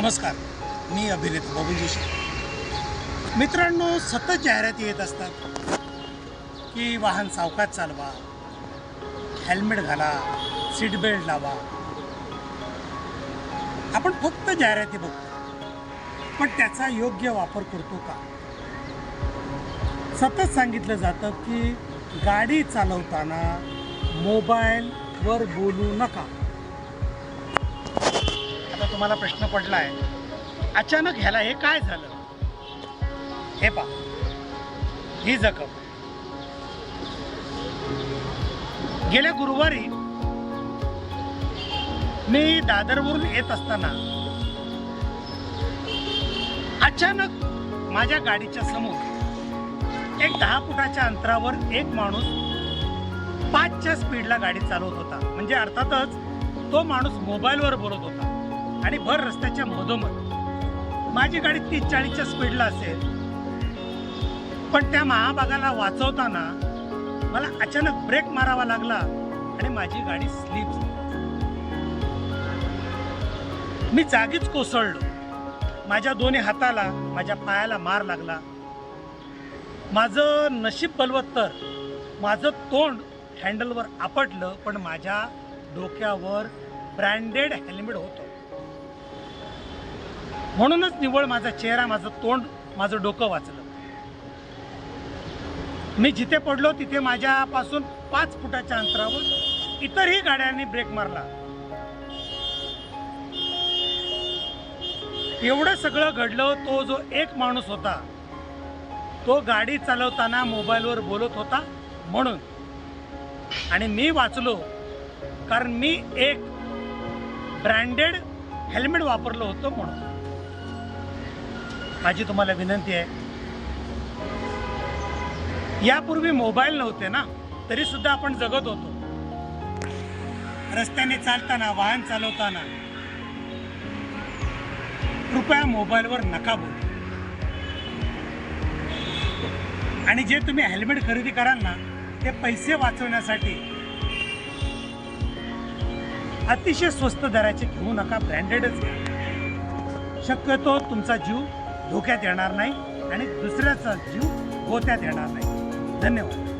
नमस्कार मी अभिनेता बाबू जोशी. मित्रांनो सतत जाहिराती येत असतात की वाहन सावकाश चालवा हेल्मेट घाला सीट बेल्ट लावा. आपण फक्त जाहिराती बघतो पण त्याचा योग्य वापर करतो का? सतत सांगितलं जातं की गाडी चालवताना मोबाईलवर बोलू नका. आता तुम्हाला प्रश्न पडला आहे अचानक ह्याला हे काय झालं? हे पा ही जखम. गेल्या गुरुवारी मी दादरवरून येत असताना अचानक माझ्या गाडीच्या समोर एक दहा फुटाच्या अंतरावर एक माणूस पाचच्या स्पीडला गाडी चालवत होता. म्हणजे अर्थातच तो माणूस मोबाईलवर बोलत होता. आणि भर रस्त्याच्या मधोमध. माझी गाडी तीस चाळीसच्या स्पीडला असेल. पण त्या महाभागाला वाचवताना मला अचानक ब्रेक मारावा लागला आणि माझी गाडी स्लिप झाली. मी जागीच कोसळलो. माझ्या दोन्ही हाताला माझ्या पायाला मार लागला. माझं नशीब बलवत्तर माझं तोंड हँडलवर आपटलं पण माझ्या डोक्यावर ब्रँडेड हेल्मेट होतं. म्हणूनच निव्वळ माझा चेहरा माझं तोंड माझं डोकं वाचलं. मी जिथे पडलो तिथे माझ्यापासून पाच फुटाच्या अंतरावर इतरही गाड्यांनी ब्रेक मारला. एवढं सगळं घडलं तो जो एक माणूस होता तो गाडी चालवताना मोबाईलवर बोलत होता म्हणून. आणि मी वाचलो कारण मी एक ब्रँडेड हेल्मेट वापरलं होतं म्हणून. माझी तुम्हाला विनंती आहे. यापूर्वी मोबाईल नव्हते ना तरी सुद्धा आपण जगत होतो. रस्त्याने चालताना वाहन चालवताना कृपया मोबाईलवर नका बोलू. आणि जे तुम्ही हेल्मेट खरेदी कराल ना ते पैसे वाचवण्यासाठी अतिशय स्वस्त दराचे घेऊ नका ब्रँडेडच घ्या. शक्यतो तुमचा जीव धोक्यात येणार नाही आणि दुसऱ्याचा जीव गोत्यात येणार नाही. धन्यवाद.